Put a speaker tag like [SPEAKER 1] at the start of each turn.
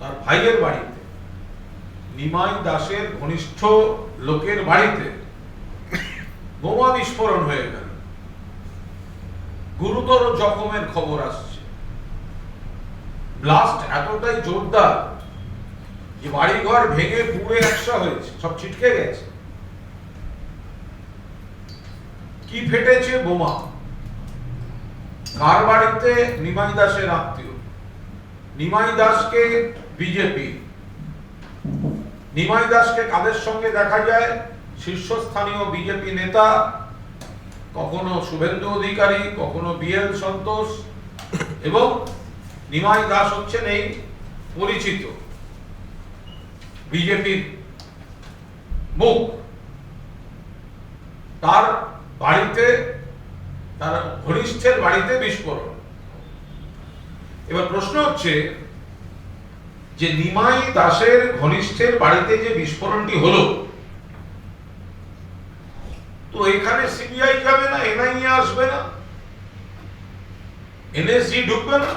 [SPEAKER 1] তার ভাইয়ের বাড়িতে, নিমাই দাসের ঘনিষ্ঠ লোকের বাড়িতে বোমা বিস্ফোরণ হয়ে গেল। গুরুতর জখমের খবর আসছে। ব্লাস্ট এতটাই জোরদার যে বাড়িঘর ভেঙে পুড়ে একসা হয়েছে, সব ছিটকে গেছে। কি ফেটেছে বোমা? কার বাড়িতে? নিমাই দাসের আত্মীয়। নিমাই দাসকে বিজেপি। নিমাই দাসকে কাদের সঙ্গে দেখা যায়? শীর্ষস্থানীয় বিজেপি নেতা, কখনো শুভেন্দু অধিকারী, কখনো বিএল সন্তোষ, এবং দাস হচ্ছেন এই পরিচিত বিজেপির মুখ। তার বাড়িতে, তার ঘনিষ্ঠের বাড়িতে বিস্ফোরণ। এবার প্রশ্ন হচ্ছে যে নিমাই দাসের ঘনিষ্ঠের বাড়িতে যে বিস্ফোরণটি হলো, তো এখানে সিবিআই যাবে না, এনআইএ আসবে না, এনএসজি ঢুকবে না।